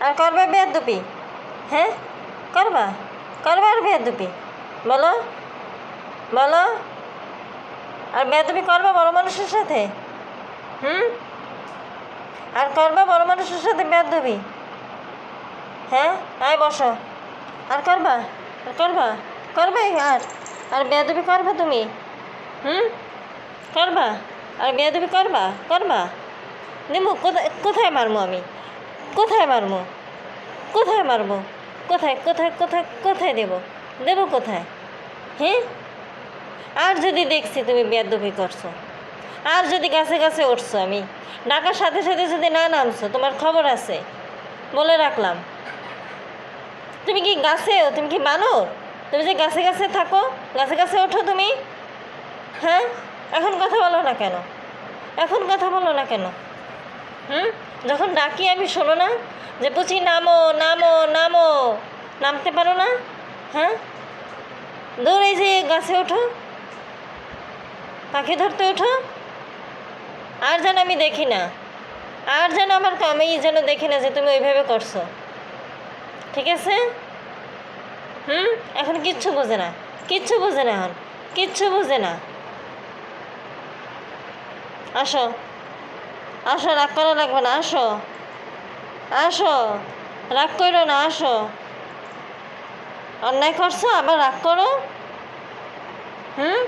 আর করবে বেয়াদুপি হ্যাঁ? করবা? করবা আর বেয়াদুপি বলো। বলো। আর বেয়াদুপি করবা বড় মানুষের সাথে? হুম? আর করবা বড় মানুষের সাথে বেয়াদুপি হ্যাঁ? আয় বসো। আর করবা? আর করবা? করবে আর? আর বেয়াদবি করবা তুমি? হুম? করবা? আর বেয়াদবি করবা? করবা? নিমু, কোথায় কোথায় মারমু আমি? কোথায় মারমু কোথায় মারবো? কোথায় কোথায় কোথায় কোথায় দেব? দেবো কোথায়? হ্যাঁ আর যদি দেখছি তুমি বেয়াদবি করছ, আর যদি গাছে কাছে উঠছো আমি, ডাকার সাথে সাথে যদি না নামছো, তোমার খবর আছে, বলে রাখলাম। তুমি কি গাছে, তুমি কি বানর তুমি যে গাছে গাছে থাকো, গাছে গাছে ওঠো তুমি। হ্যাঁ? এখন কথা বলো না কেন? এখন কথা বলো না কেন? হুম? যখন ডাকি আমি শোনো না, যে পুচি নামো নামো নামো, নামতে পারো না? হ্যাঁ? দৌড়ে যে গাছে ওঠো, পাখি ধরতে ওঠো, আর যেন আমি দেখি না, আর যেন আমার আমি যেন দেখি না যে তুমি ওইভাবে করছ। ঠিক আছে? হুম? এখন কিচ্ছু বোঝে না, কিচ্ছু বোঝে না এখন, কিচ্ছু বোঝে না। আসো। আসো, রাগ করা লাগবে না, আসো। আসো, রাগ করো না, আসো। অন্যায় করছ, আবার রাগ করো। হুম?